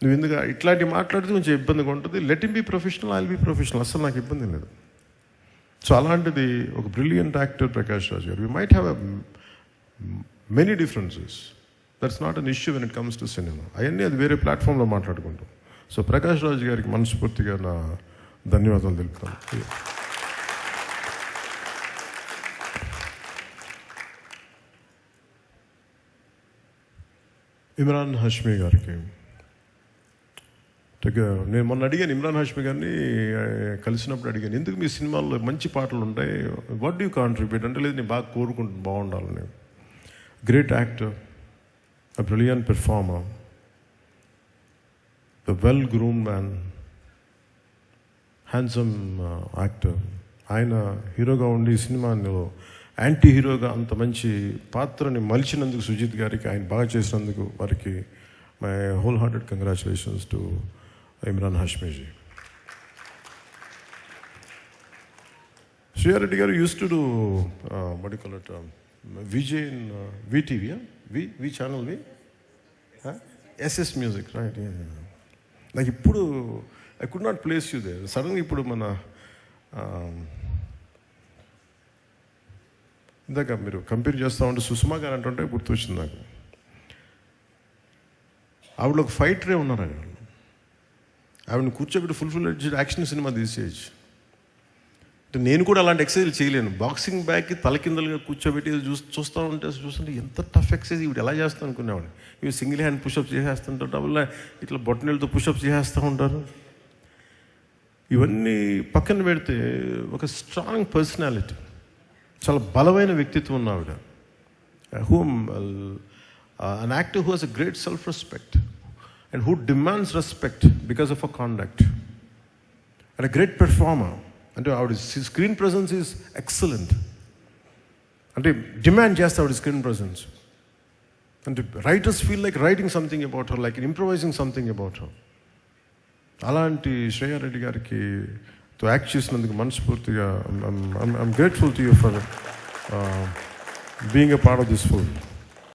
నువ్వు ఎందుకు ఇట్లాంటివి మాట్లాడితే కొంచెం ఇబ్బందిగా ఉంటుంది. Let him be professional I'll be professional అసలు నాకు ఇబ్బంది లేదు. సో అలాంటిది ఒక బ్రిలియంట్ యాక్టర్ ప్రకాష్ రాజ్ గారు. We might have many differences that's not an issue when it comes to cinema అవన్నీ అది వేరే ప్లాట్ఫామ్లో మాట్లాడుకుంటాం. సో ప్రకాష్ రాజ్ గారికి మనస్ఫూర్తిగా నా ధన్యవాదాలు తెలుపుతాను. ఇమ్రాన్ హష్మి గారికి నేను మొన్న అడిగాను ఇమ్రాన్ హాష్మి గారిని కలిసినప్పుడు అడిగాను ఎందుకు మీ సినిమాల్లో మంచి పాటలు ఉంటాయి? వాట్ డూ కాంట్రిబ్యూట్ అంటే లేదు నేను బాగా కోరుకుంటున్నాను బాగుండాలని great actor a brilliant performer the well groom man handsome actor ఆయన హీరోగా ఉండి ఈ సినిమాలో యాంటీ హీరోగా అంత మంచి పాత్రని మలిచినందుకు సుజిత్ గారికి ఆయన బాగా చేసినందుకు వారికి my whole hearted congratulations to Imran Hashmiji Shriyareddy గారు యూస్ టు డూ వడి Vijay in VTV V V channel V SS music right నాకు ఇప్పుడు I could not place you they సడన్గా ఇప్పుడు మన um, ఇందాక మీరు కంపేర్ చేస్తూ ఉంటే సుష్మా గారు అంటుంటే గుర్తొచ్చింది నాకు. ఆవిడ ఒక ఫైటరే ఉన్నారు ఆయన. ఆవిడని కూర్చోబెట్టి ఫుల్ ఫుల్ యాక్షన్ సినిమా తీసేయచ్చు అంటే నేను కూడా అలాంటి ఎక్సర్సైజ్ చేయలేను. బాక్సింగ్ బ్యాగ్కి తలకిందలుగా కూర్చోబెట్టి చూ చూస్తూ ఉంటే చూస్తుంటే ఎంత టఫ్ ఎక్సర్సైజ్ ఇవి ఎలా చేస్తాను అనుకునేవాడు. ఇవి సింగిల్ హ్యాండ్ పుషప్ చేసేస్తుంటారు డబుల్ ఇట్లా బొట్టనీళ్ళతో పుషప్ చేసేస్తూ ఉంటారు. ఇవన్నీ పక్కన పెడితే ఒక స్ట్రాంగ్ పర్సనాలిటీ చాలా బలమైన వ్యక్తిత్వం ఉన్న ఆవిడ whom an active who has a great self respect and who demands respect because of a conduct and a great performer అంటే ఆవిడ స్క్రీన్ ప్రజెన్స్ ఈజ్ ఎక్సలెంట్ అంటే డిమాండ్ చేస్తే ఆవిడ స్క్రీన్ ప్రజెన్స్ అంటే writers feel like writing something about her like improvising something about her అలాంటి శ్రేయారెడ్డి గారికి తో act చేసినందుకు మనస్ఫూర్తిగా I'm grateful to you for being a part of this full